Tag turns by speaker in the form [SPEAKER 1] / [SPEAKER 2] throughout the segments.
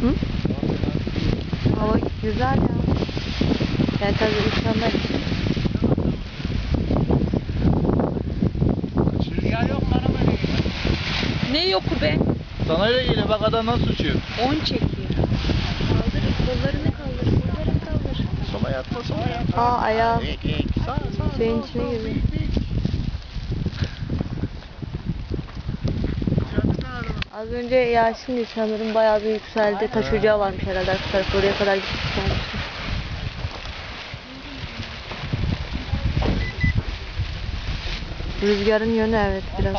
[SPEAKER 1] Hı? Hava güzel ya. Yani tabii insanlar için.
[SPEAKER 2] Rüzgar yok mu arabayla geliyor?
[SPEAKER 3] Ne yoku be?
[SPEAKER 2] Sana öyle geliyor bak adam nasıl uçuyor.
[SPEAKER 3] 10 çekiyor. Kaldır kollarını kaldır. Kollarını kaldır.
[SPEAKER 2] Sola yatma sola yatma.
[SPEAKER 1] Aa ayağı
[SPEAKER 2] sağ sağ.
[SPEAKER 1] şeyin içine girdi. Az önce Yasin sanırım bayağı bir yükseldi. Taş ocağı varmış herhalde arka tarafı. Oraya kadar gitmiş olmuştu. Rüzgarın yönü evet biraz.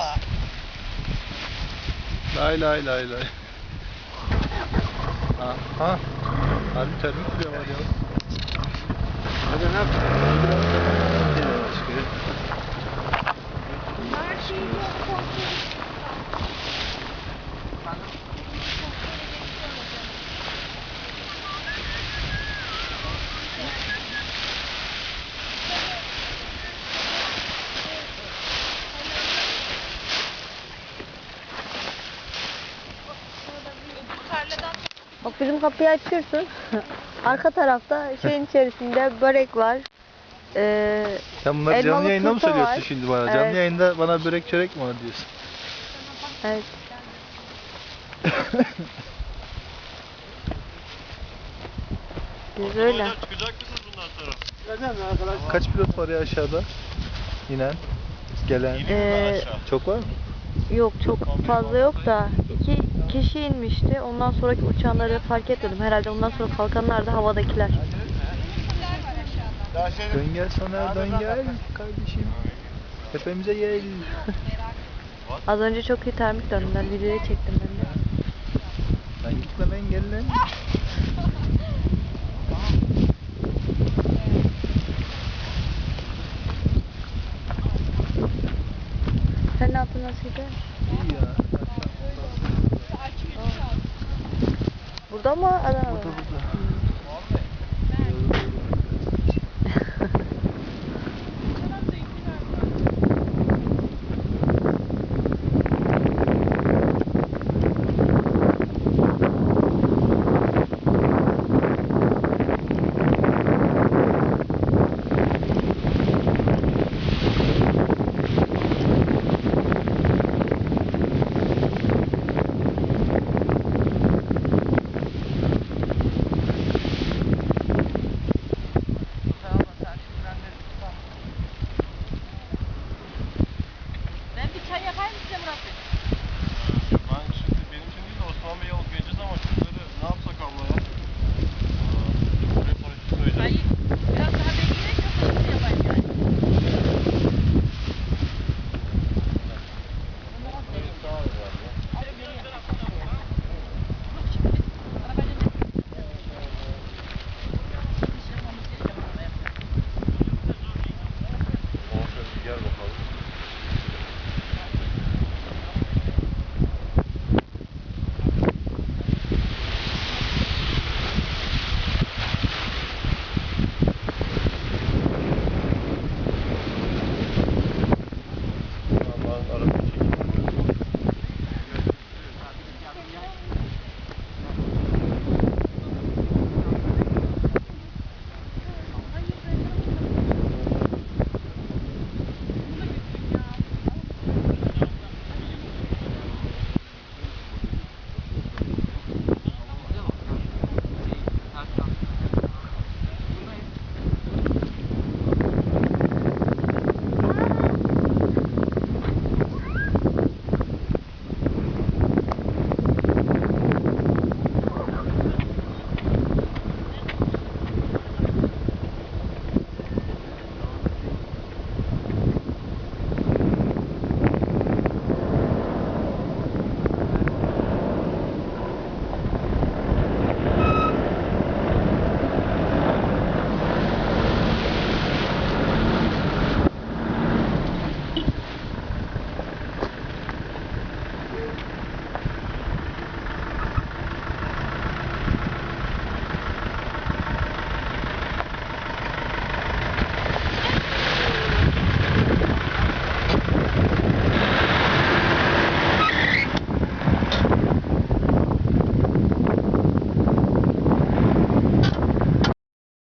[SPEAKER 2] Lay lay lay lay. Ha, ha. Harbi termik kuruyor var ya. Hadi ne yapayım?
[SPEAKER 1] Bak bizim kapıyı açıyorsun. Arka tarafta şeyin içerisinde börek var. Ee,
[SPEAKER 2] Sen bunları
[SPEAKER 1] Elmalı
[SPEAKER 2] canlı yayında mı
[SPEAKER 1] turta
[SPEAKER 2] söylüyorsun
[SPEAKER 1] var.
[SPEAKER 2] şimdi bana? Canlı
[SPEAKER 1] Evet.
[SPEAKER 2] yayında bana börek çörek mi var diyorsun?
[SPEAKER 1] evet. Biz öyle.
[SPEAKER 2] Kaç pilot var ya aşağıda? İnen, gelen.
[SPEAKER 1] Ee,
[SPEAKER 2] Çok var mı?
[SPEAKER 1] yok çok fazla yok da kişi inmişti. Ondan sonraki uçanları fark etmedim. Herhalde ondan sonra kalkanlar da havadakiler.
[SPEAKER 2] Dön gel Soner dön gel kardeşim. Tepemize gel.
[SPEAKER 1] Az önce çok iyi termik döndüler. Videoya çektim ben de.
[SPEAKER 2] Lan gitme lan gel lan.
[SPEAKER 1] Sen ne yaptın nasıldı?
[SPEAKER 2] İyi ya.
[SPEAKER 1] Burada mı Adana'da mı?
[SPEAKER 2] Burada burada.